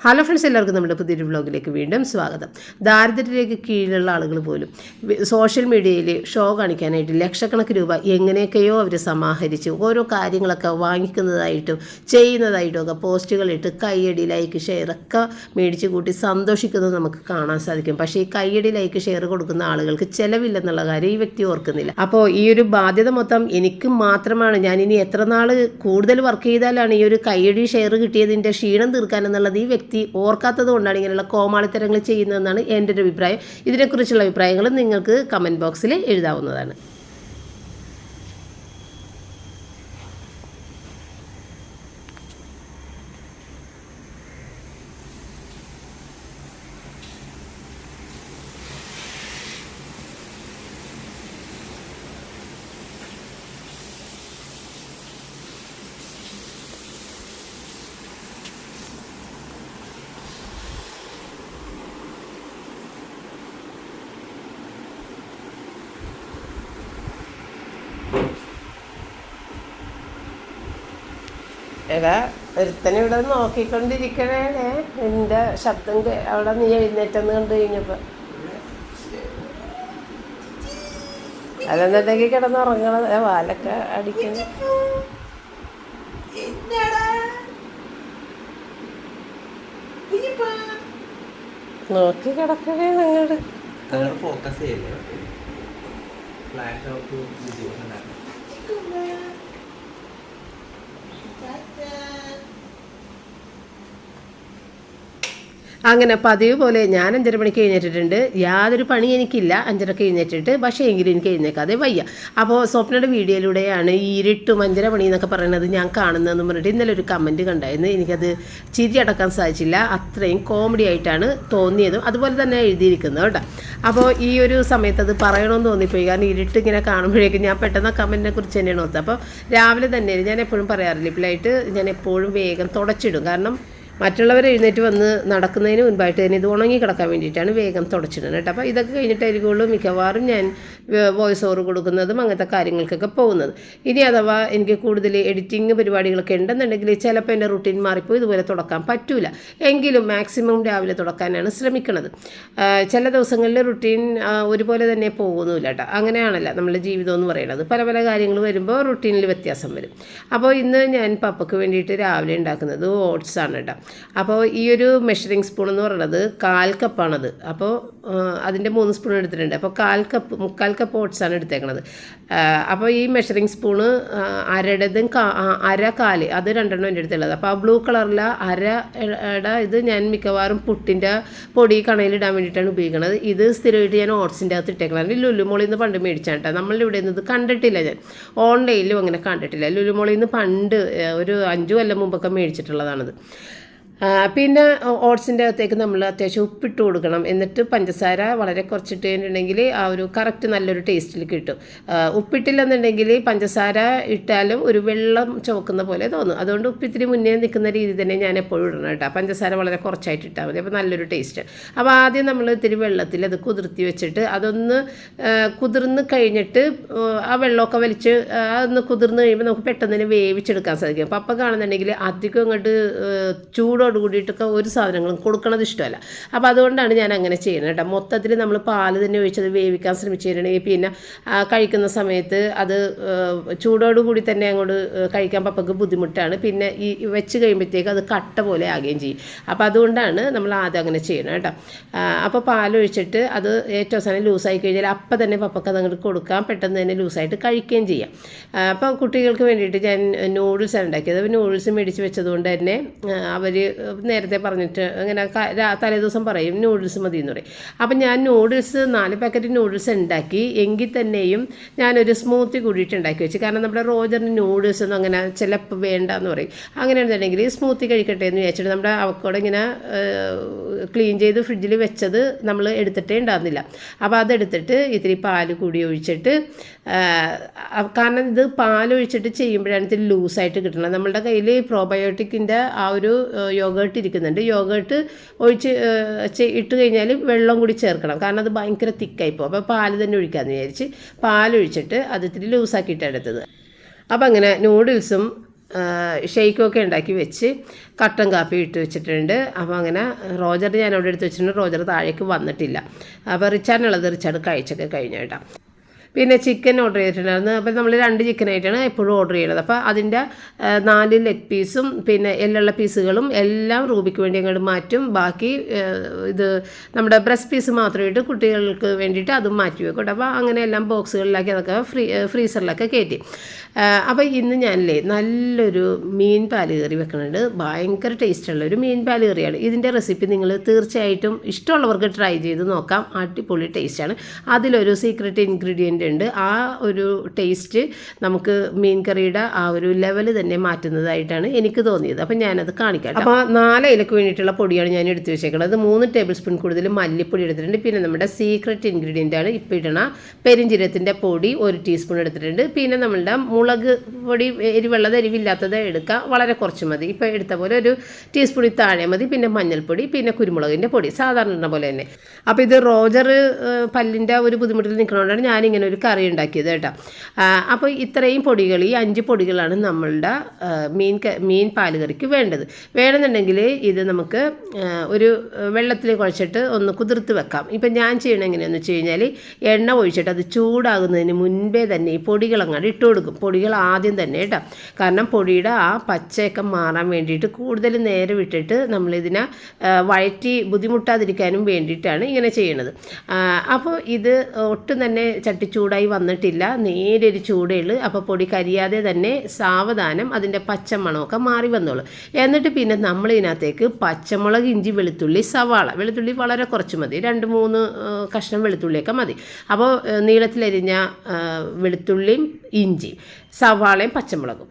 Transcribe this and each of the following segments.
Hello friends എല്ലാവർക്കും നമ്മുടെ പുതിയൊരു വ്ളോഗിലേക്ക് വീണ്ടും സ്വാഗതം. ദാരിദ്ര്യരേഖ കീഴിലുള്ള ആളുകൾ പോലും സോഷ്യൽ മീഡിയയിൽ ഷോ കാണിക്കാനായിട്ട് ലക്ഷക്കണക്കിന് രൂപ എങ്ങനെയൊക്കെയോ അവർ സമാഹരിച്ച് ഓരോ കാര്യങ്ങളൊക്കെ വാങ്ങിക്കുന്നതായിട്ടും ചെയ്യുന്നതായിട്ടും ഒക്കെ പോസ്റ്റുകളിട്ട് കയ്യടി ലൈക്ക് ഷെയർ ഒക്കെ മേടിച്ച് കൂട്ടി സന്തോഷിക്കുന്നത് നമുക്ക് കാണാൻ സാധിക്കും. പക്ഷേ ഈ കയ്യടി ലൈക്ക് ഷെയർ കൊടുക്കുന്ന ആളുകൾക്ക് ചിലവില്ലെന്നുള്ള കാര്യം ഈ വ്യക്തി ഓർക്കുന്നില്ല. അപ്പോൾ ഈ ഒരു ബാധ്യത മൊത്തം എനിക്ക് മാത്രമാണ്. ഞാൻ ഇനി എത്ര നാൾ കൂടുതൽ വർക്ക് ചെയ്താലാണ് ഈ ഒരു കയ്യടി ഷെയർ കിട്ടിയതിന്റെ ക്ഷീണം തീർക്കാൻ എന്നുള്ളത് ഈ ഓർക്കാത്തത് കൊണ്ടാണ് ഇങ്ങനെയുള്ള കോമാളിത്തരങ്ങൾ ചെയ്യുന്നതെന്നാണ് എന്റെ ഒരു അഭിപ്രായം. ഇതിനെക്കുറിച്ചുള്ള അഭിപ്രായങ്ങൾ നിങ്ങൾക്ക് കമന്റ് ബോക്സിൽ എഴുതാവുന്നതാണ്. എടാ ഒരുത്തനെ ഇവിടെ നോക്കിക്കൊണ്ടിരിക്കണേ എന്റെ ശബ്ദം അവിടെ നീ എഴുന്നേറ്റെന്ന് കണ്ടു കഴിഞ്ഞപ്പോൾ അല്ലെന്നുണ്ടെങ്കിൽ കിടന്നുറങ്ങണം. വാലൊക്കെ അടിക്കണം. നോക്കി കിടക്കണേ നിങ്ങൾ നിങ്ങൾ ഫോക്കസ് ചെയ്യില്ലേ? ഫ്ലാഷ് ഔട്ട് അങ്ങനെ പതിവ് പോലെ ഞാൻ അഞ്ചര മണിക്ക് എഴുന്നേറ്റിട്ടുണ്ട്. യാതൊരു പണി എനിക്കില്ല. അഞ്ചരക്ക് എഴുന്നേറ്റിട്ട് പക്ഷേ എങ്കിലും എനിക്ക് എഴുന്നേക്കാതെ വയ്യ. അപ്പോൾ സ്വപ്നയുടെ വീഡിയോയിലൂടെയാണ് ഈ ഇരുട്ടും അഞ്ചര മണി എന്നൊക്കെ പറയുന്നത് ഞാൻ കാണുന്നതെന്ന് പറഞ്ഞിട്ട് ഇന്നലെ ഒരു കമന്റ് കണ്ടായിരുന്നു. എനിക്കത് ചിരി അടക്കാൻ സാധിച്ചില്ല. അത്രയും കോമഡി ആയിട്ടാണ് തോന്നിയതും. അതുപോലെ തന്നെ എഴുതിയിരിക്കുന്നത് കേട്ടോ. അപ്പോൾ ഈ ഒരു സമയത്ത് അത് പറയണമെന്ന് തോന്നിപ്പോയി. കാരണം ഇരുട്ട് ഇങ്ങനെ കാണുമ്പോഴേക്കും ഞാൻ പെട്ടെന്ന് ആ കമന്റിനെ കുറിച്ച് തന്നെയാണ് ഓർത്തത്. അപ്പോൾ രാവിലെ തന്നെ ഞാൻ എപ്പോഴും പറയാറില്ല ഇപ്പോഴായിട്ട് ഞാൻ എപ്പോഴും വേഗം തുടച്ചിടും. കാരണം മറ്റുള്ളവർ എഴുന്നേറ്റ് വന്ന് നടക്കുന്നതിന് മുൻപായിട്ട് തന്നെ ഇത് ഉണങ്ങി കിടക്കാൻ വേണ്ടിയിട്ടാണ് വേഗം തുടച്ചിടുന്നത് കേട്ടോ. അപ്പോൾ ഇതൊക്കെ കഴിഞ്ഞിട്ടായിരിക്കുള്ളൂ മിക്കവാറും ഞാൻ വോയിസ് ഓവർ കൊടുക്കുന്നതും അങ്ങനത്തെ കാര്യങ്ങൾക്കൊക്കെ പോകുന്നത്. ഇനി അഥവാ എനിക്ക് കൂടുതൽ എഡിറ്റിംഗ് പരിപാടികളൊക്കെ ഉണ്ടെന്നുണ്ടെങ്കിൽ ചിലപ്പോൾ എന്റെ റുട്ടീൻ മാറിപ്പോയി ഇതുപോലെ തുടക്കാൻ പറ്റൂല. എങ്കിലും മാക്സിമം രാവിലെ തുടക്കാനാണ് ശ്രമിക്കുന്നത്. ചില ദിവസങ്ങളിൽ റുട്ടീൻ ഒരുപോലെ തന്നെ പോകുന്നില്ല കേട്ടോ. അങ്ങനെയാണല്ലോ നമ്മുടെ ജീവിതം എന്ന് പറയുന്നത്. പല പല കാര്യങ്ങൾ വരുമ്പോൾ റുട്ടീനിൽ വ്യത്യാസം വരും. അപ്പോൾ ഇന്ന് ഞാൻ പപ്പയ്ക്ക് വേണ്ടിയിട്ട് രാവിലെ ഉണ്ടാക്കുന്നത് ഓട്സ് ആണ് കേട്ടോ. അപ്പോൾ ഈ ഒരു മെഷറിങ് സ്പൂൺ എന്ന് പറയുന്നത് കാൽ കപ്പാണത് അപ്പോൾ അതിന്റെ മൂന്ന് സ്പൂൺ എടുത്തിട്ടുണ്ട്. അപ്പോൾ കാൽ കപ്പ് മുക്കാൽ കപ്പ് ഓട്സ് ആണ് എടുത്തേക്കണത്. അപ്പോൾ ഈ മെഷറിങ് സ്പൂണ് അരടതും അര കാൽ അത് രണ്ടെണ്ണം എന്റെ അടുത്തുള്ളത്. അപ്പോൾ ആ ബ്ലൂ കളറിലെ അര ഇടാ ഇത് ഞാൻ മിക്കവാറും പുട്ടിന്റെ പൊടി കണയിൽ ഇടാൻ വേണ്ടിയിട്ടാണ് ഉപയോഗിക്കുന്നത് ഇത് സ്ഥിരമായിട്ട് ഞാൻ ഓട്സിന്റെ അകത്ത് ഇട്ടേക്കണം ലുലുമോളിൽ നിന്ന് പണ്ട് മേടിച്ചാണ് കേട്ടോ. നമ്മളുടെ ഇവിടെ നിന്ന് കണ്ടിട്ടില്ല ഞാൻ. ഓൺലൈനിലും അങ്ങനെ കണ്ടിട്ടില്ല. ലുലുമോളിൽ നിന്ന് പണ്ട് ഒരു അഞ്ചു കൊല്ലം മുമ്പൊക്കെ മേടിച്ചിട്ടുള്ളതാണത്. പിന്നെ ഓട്സിന്റെ അകത്തേക്ക് നമ്മൾ അത്യാവശ്യം ഉപ്പിട്ട് കൊടുക്കണം. എന്നിട്ട് പഞ്ചസാര വളരെ കുറച്ചിട്ട് കഴിഞ്ഞിട്ടുണ്ടെങ്കിൽ ആ ഒരു കറക്റ്റ് നല്ലൊരു ടേസ്റ്റിൽ കിട്ടും. ഉപ്പിട്ടില്ലെന്നുണ്ടെങ്കിൽ പഞ്ചസാര ഇട്ടാലും ഒരു വെള്ളം ചുവക്കുന്ന പോലെ തോന്നും. അതുകൊണ്ട് ഉപ്പിത്തിരി മുന്നേ നിൽക്കുന്ന രീതി തന്നെ ഞാൻ എപ്പോഴും ഇടണം കേട്ടോ. പഞ്ചസാര വളരെ കുറച്ചായിട്ട് ഇട്ടാൽ മതി. അപ്പോൾ നല്ലൊരു ടേസ്റ്റ് അപ്പോൾ ആദ്യം നമ്മൾ ഇത്തിരി വെള്ളത്തിൽ അത് കുതിർത്തി വെച്ചിട്ട് അതൊന്ന് കുതിർന്ന് കഴിഞ്ഞിട്ട് ആ, ആ വെള്ളമൊക്കെ വലിച്ച് അതൊന്ന് കുതിർന്ന് കഴിയുമ്പോൾ നമുക്ക് പെട്ടെന്ന് തന്നെ വേവിച്ചെടുക്കാൻ സാധിക്കും. അപ്പോൾ അപ്പം കാണുന്നുണ്ടെങ്കിൽ അധികം അങ്ങോട്ട് ചൂടോട് കൂടിയിട്ടൊക്കെ ഒരു സാധനങ്ങളും കൊടുക്കണത് ഇഷ്ടമല്ല. അപ്പോൾ അതുകൊണ്ടാണ് ഞാൻ അങ്ങനെ ചെയ്യുന്നത് കേട്ടോ. മൊത്തത്തിൽ നമ്മൾ പാൽ തന്നെ ഒഴിച്ചത് വേവിക്കാൻ ശ്രമിച്ചു കഴിഞ്ഞിട്ടുണ്ടെങ്കിൽ പിന്നെ കഴിക്കുന്ന സമയത്ത് അത് ചൂടോട് കൂടി തന്നെ അങ്ങോട്ട് കഴിക്കാൻ പപ്പക്ക് ബുദ്ധിമുട്ടാണ്. പിന്നെ ഈ വെച്ച് കഴിയുമ്പോഴത്തേക്ക് അത് കട്ട പോലെ ആകുകയും ചെയ്യും. അപ്പോൾ അതുകൊണ്ടാണ് നമ്മൾ ആദ്യം അങ്ങനെ ചെയ്യണം കേട്ടോ. അപ്പോൾ പാലൊഴിച്ചിട്ട് അത് ഏറ്റവും അവസാനം ലൂസായി കഴിഞ്ഞാൽ അപ്പം തന്നെ പപ്പക്ക് അത് അങ്ങോട്ട് കൊടുക്കാം. പെട്ടെന്ന് തന്നെ ലൂസായിട്ട് കഴിക്കുകയും ചെയ്യാം. അപ്പോൾ കുട്ടികൾക്ക് വേണ്ടിയിട്ട് ഞാൻ നൂഡിൽസ് ഉണ്ടാക്കിയത്. അപ്പോൾ നൂഡിൽസ് മേടിച്ച് വെച്ചതുകൊണ്ട് തന്നെ അവർ നേരത്തെ പറഞ്ഞിട്ട് അങ്ങനെ തലേദിവസം പറയും നൂഡിൽസ് മതി എന്ന് പറയും. അപ്പം ഞാൻ നൂഡിൽസ് നാല് പാക്കറ്റ് നൂഡിൽസ് ഉണ്ടാക്കി. എങ്കിൽ തന്നെയും ഞാനൊരു സ്മൂത്തി കൂടിയിട്ട് ഉണ്ടാക്കി വെച്ചു. കാരണം നമ്മുടെ റോജറിന് നൂഡിൽസ് ഒന്നും അങ്ങനെ ചിലപ്പോൾ വേണ്ട എന്ന് പറയും. അങ്ങനെ അങ്ങനെയാണെന്നുണ്ടെങ്കിൽ സ്മൂത്തി കഴിക്കട്ടെ എന്ന് വിചാരിച്ചിട്ട് നമ്മുടെ അവക്കോടെ ഇങ്ങനെ ക്ലീൻ ചെയ്ത് ഫ്രിഡ്ജിൽ വെച്ചത് നമ്മൾ എടുത്തിട്ടേ ഉണ്ടാകുന്നില്ല അപ്പോൾ അതെടുത്തിട്ട് ഇത്തിരി പാൽ കൂടി ഒഴിച്ചിട്ട് കാരണം ഇത് പാലൊഴിച്ചിട്ട് ചെയ്യുമ്പോഴാണ് ഇത് ലൂസായിട്ട് കിട്ടുന്നത് നമ്മളുടെ കയ്യിൽ പ്രോബയോട്ടിക്കിന്റെ ആ ഒരു യോഗേട്ട് ഇരിക്കുന്നുണ്ട്. യോഗേട്ട് ഒഴിച്ച് ഇട്ട് കഴിഞ്ഞാൽ വെള്ളം കൂടി ചേർക്കണം. കാരണം അത് ഭയങ്കര തിക്കായി പോകും. അപ്പോൾ പാൽ തന്നെ ഒഴിക്കാമെന്ന് വിചാരിച്ച് പാലൊഴിച്ചിട്ട് അത് ഇത്തിരി ലൂസാക്കിയിട്ടാണ് എടുത്തത്. അപ്പോൾ അങ്ങനെ നൂഡിൽസും ഷെയ്ക്കൊക്കെ ഉണ്ടാക്കി വെച്ച് കട്ടൻ കാപ്പി ഇട്ട് വെച്ചിട്ടുണ്ട്. അപ്പോൾ അങ്ങനെ റോജർ ഞാൻ അവിടെ എടുത്ത് വെച്ചിട്ടുണ്ട്. റോജർ താഴേക്ക് വന്നിട്ടില്ല. അപ്പോൾ റിച്ചാർഡിനുള്ളത് റിച്ചാർഡ് കഴിച്ചൊക്കെ കഴിഞ്ഞു കേട്ടോ. പിന്നെ ചിക്കൻ ഓർഡർ ചെയ്തിട്ടുണ്ടായിരുന്നു. അപ്പോൾ നമ്മൾ രണ്ട് ചിക്കനായിട്ടാണ് എപ്പോഴും ഓർഡർ ചെയ്യുന്നത് അപ്പോൾ അതിന്റെ നാല് ലെഗ് പീസും പിന്നെ എല്ലുള്ള പീസുകളും എല്ലാം റൂബിക്ക് വേണ്ടി അങ്ങോട്ട് മാറ്റും. ബാക്കി ഇത് നമ്മുടെ ബ്രസ്റ്റ് പീസ് മാത്രമായിട്ട് കുട്ടികൾക്ക് വേണ്ടിയിട്ട് അതും മാറ്റി വെക്കും അപ്പോൾ അങ്ങനെ എല്ലാം ബോക്സുകളിലാക്കി അതൊക്കെ ഫ്രീ ഫ്രീസറിലൊക്കെ കയറ്റി അപ്പോൾ ഇന്ന് ഞാനില്ലേ നല്ലൊരു മീൻ പാൽ കറി വെക്കുന്നുണ്ട് ഭയങ്കര ടേസ്റ്റുള്ള ഒരു മീൻ പാൽ കറിയാണ്. ഇതിന്റെ റെസിപ്പി നിങ്ങൾ തീർച്ചയായിട്ടും ഇഷ്ടമുള്ളവർക്ക് ട്രൈ ചെയ്ത് നോക്കാം. അടിപൊളി ടേസ്റ്റാണ് അതിലൊരു സീക്രട്ട് ഇൻഗ്രീഡിയന്റ് ഉണ്ട്. ആ ഒരു ടേസ്റ്റ് നമുക്ക് മീൻ കറിയുടെ ആ ഒരു ലെവൽ തന്നെ മാറ്റുന്നതായിട്ടാണ് എനിക്ക് തോന്നിയത്. അപ്പം ഞാനത് കാണിക്കാം അപ്പോൾ നാല് ഇലക്ക് വേണ്ടിയിട്ടുള്ള പൊടിയാണ് ഞാൻ എടുത്തു വെച്ചേക്കുന്നത് മൂന്ന് ടേബിൾ സ്പൂൺ കൂടുതൽ മല്ലിപ്പൊടി എടുത്തിട്ടുണ്ട്. പിന്നെ നമ്മുടെ സീക്രട്ട് ഇൻഗ്രീഡിയന്റ് ആണ് ഇപ്പോൾ ഇടണ പെരിഞ്ചീരത്തിന്റെ പൊടി ഒരു ടീസ്പൂൺ എടുത്തിട്ടുണ്ട്. പിന്നെ നമ്മളുടെ മുളക് പൊടി എരിവുള്ളത് എരിവില്ലാത്തത് എടുക്കുക വളരെ കുറച്ച് മതി. ഇപ്പോൾ എടുത്ത പോലെ ഒരു ടീസ്പൂണിൽ താഴെ മതി. പിന്നെ മഞ്ഞൾപ്പൊടി പിന്നെ കുരുമുളകിന്റെ പൊടി. സാധാരണ പോലെ തന്നെ. അപ്പോൾ ഇത് റോജർ പല്ലിന്റെ ഒരു ബുദ്ധിമുട്ടിൽ നിൽക്കുന്നതുകൊണ്ടാണ് ഞാനിങ്ങനെ ഒരു കറി ഉണ്ടാക്കിയത് കേട്ടോ. അപ്പോൾ ഇത്രയും പൊടികൾ ഈ അഞ്ച് പൊടികളാണ് നമ്മളുടെ മീൻ മീൻ പാലുകറിക്ക് വേണ്ടത്. വേണമെന്നുണ്ടെങ്കിൽ ഇത് നമുക്ക് ഒരു വെള്ളത്തിൽ കുഴച്ചിട്ട് ഒന്ന് കുതിർത്ത് വെക്കാം. ഇപ്പം ഞാൻ ചെയ്യണത് എങ്ങനെയാണെന്ന് വെച്ച് കഴിഞ്ഞാൽ എണ്ണ ഒഴിച്ചിട്ട് അത് ചൂടാകുന്നതിന് മുൻപേ തന്നെ ഈ പൊടികൾ അങ്ങോട്ട് ഇട്ട് കൊടുക്കും. പൊടികൾ ആദ്യം തന്നെ കേട്ടോ. കാരണം പൊടിയുടെ ആ പച്ചയൊക്കെ മാറാൻ വേണ്ടിയിട്ട് കൂടുതൽ നേരെ വിട്ടിട്ട് നമ്മളിതിനെ വഴറ്റി ബുദ്ധിമുട്ടാതിരിക്കാനും വേണ്ടിയിട്ടാണ് ഇങ്ങനെ ചെയ്യണത്. അപ്പോൾ ഇത് ഒട്ടും തന്നെ ചട്ടി ചൂടായി വന്നിട്ടില്ല. നേരെ ഒരു ചൂടേ ഉള്ളൂ. അപ്പോൾ പൊടി കരിയാതെ തന്നെ സാവധാനം അതിന്റെ പച്ചമണമൊക്കെ മാറി വന്നോളൂ. എന്നിട്ട് പിന്നെ നമ്മൾ ഇതിനകത്തേക്ക് പച്ചമുളക് ഇഞ്ചി വെളുത്തുള്ളി സവാള. വെളുത്തുള്ളി വളരെ കുറച്ച് മതി. രണ്ട് മൂന്ന് കഷ്ണം വെളുത്തുള്ളിയൊക്കെ മതി. അപ്പോൾ നീളത്തിലരിഞ്ഞ വെളുത്തുള്ളിയും ഇഞ്ചി സവാളയും പച്ചമുളകും.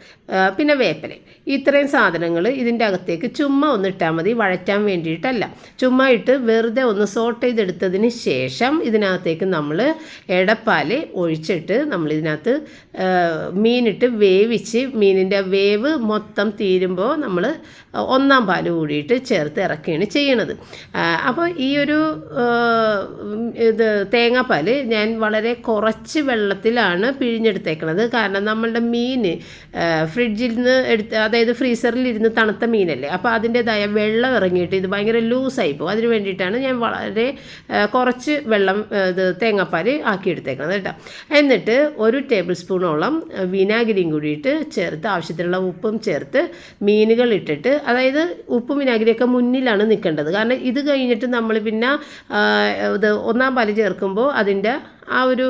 പിന്നെ വേപ്പലയും ഇത്രയും സാധനങ്ങൾ ഇതിന്റെ അകത്തേക്ക് ചുമ്മാ ഒന്ന് ഇട്ടാൽ മതി വഴറ്റാൻ വേണ്ടിയിട്ടല്ല. ചുമ്മാ ഇട്ട് വെറുതെ ഒന്ന് സോട്ട് ചെയ്തെടുത്തതിന് ശേഷം ഇതിനകത്തേക്ക് നമ്മൾ എടപ്പാൽ ഒഴിച്ചിട്ട് നമ്മൾ ഇതിനകത്ത് മീനിട്ട് വേവിച്ച് മീനിന്റെ വേവ് മൊത്തം തീരുമ്പോൾ നമ്മൾ ഒന്നാം പാൽ കൂടിയിട്ട് ചേർത്ത് ഇറക്കുകയാണ് ചെയ്യണത്. അപ്പോൾ ഈ ഒരു ഇത് തേങ്ങാപ്പാൽ ഞാൻ വളരെ കുറച്ച് വെള്ളത്തിലാണ് പിഴിഞ്ഞെടുത്തേക്കണത്. കാരണം നമ്മളുടെ മീൻ ഫ്രിഡ്ജിൽ നിന്ന് എടുത്ത് അതായത് ഫ്രീസറിൽ ഇരുന്ന് തണുത്ത മീനല്ലേ? അപ്പോൾ അതിന്റെതായ വെള്ളം ഇറങ്ങിയിട്ട് ഇത് ഭയങ്കര ലൂസായി പോകും. അതിന് വേണ്ടിയിട്ടാണ് ഞാൻ വളരെ കുറച്ച് വെള്ളം ഇത് തേങ്ങാപ്പാൽ ആക്കിയെടുത്തേക്കണത് കേട്ടോ. എന്നിട്ട് ഒരു ടേബിൾ സ്പൂണോളം വിനാഗിരിയും കൂടിയിട്ട് ചേർത്ത് ആവശ്യത്തിനുള്ള ഉപ്പും ചേർത്ത് മീനുകൾ ഇട്ടിട്ട് അതായത് ഉപ്പും വിനാഗിരിയൊക്കെ മുന്നിലാണ് നിൽക്കേണ്ടത്. കാരണം ഇത് കഴിഞ്ഞിട്ട് നമ്മൾ പിന്നെ ഇത് ഒന്നാം പാൽ ചേർക്കുമ്പോൾ അതിന്റെ ആ ഒരു